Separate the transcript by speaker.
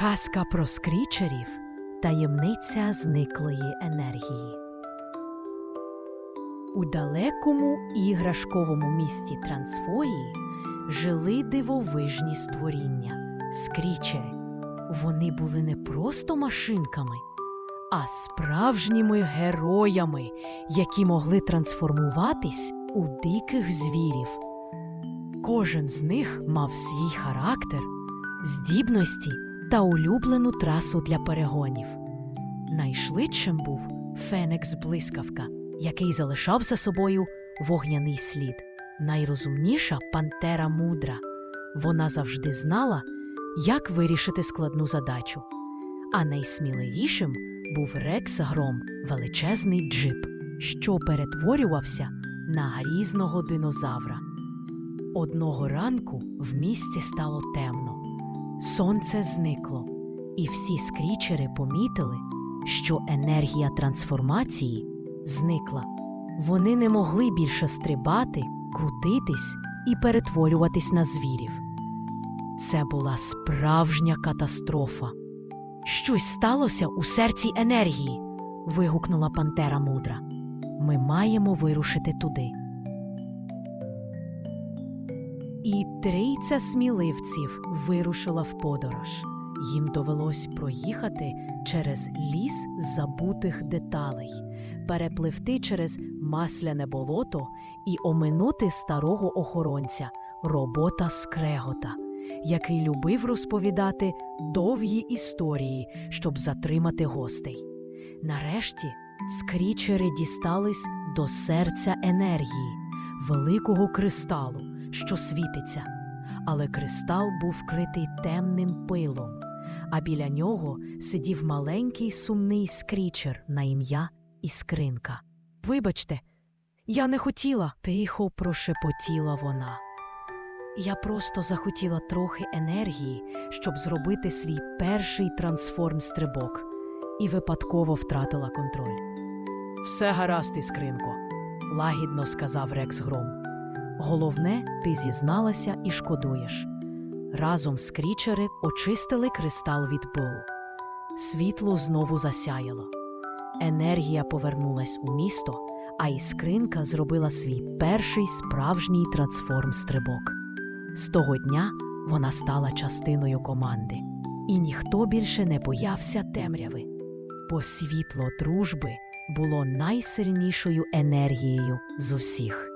Speaker 1: Казка про скрічерів таємниця зниклої енергії. У далекому іграшковому місті Трансфої жили дивовижні створіння скрічери. Вони були не просто машинками, а справжніми героями, які могли трансформуватись у диких звірів. Кожен з них мав свій характер, здібності та улюблену трасу для перегонів. Найшвидшим був Фенекс Блискавка, який залишав за собою вогняний слід. Найрозумніша пантера мудра. Вона завжди знала, як вирішити складну задачу. А найсміливішим був Рекс Гром, величезний джип, що перетворювався на грізного динозавра. Одного ранку в місті стало темно. Сонце зникло, і всі скрічери помітили, що енергія трансформації зникла. Вони не могли більше стрибати, крутитись і перетворюватись на звірів. Це була справжня катастрофа. Щось сталося у серці енергії. вигукнула Пантера мудра. Ми маємо вирушити туди. Трійця сміливців вирушила в подорож. Їм довелось проїхати через ліс забутих деталей, перепливти через масляне болото і оминути старого охоронця, робота скрегота, який любив розповідати довгі історії, щоб затримати гостей. Нарешті скрічери дістались до серця енергії, великого кристалу що світиться, але кристал був вкритий темним пилом, а біля нього сидів маленький сумний скрічер на ім'я Іскринка. Вибачте, я не хотіла, тихо прошепотіла вона. Я просто захотіла трохи енергії, щоб зробити свій перший трансформ-стрибок, і випадково втратила контроль. Все гаразд, Іскринко, лагідно сказав Рекс Гром. Головне, ти зізналася і шкодуєш. Разом скрічери очистили кристал від пилу. Світло знову засяяло. Енергія повернулась у місто, а іскринка зробила свій перший справжній трансформ-стрибок. З того дня вона стала частиною команди, і ніхто більше не боявся темряви, бо світло дружби було найсильнішою енергією з усіх.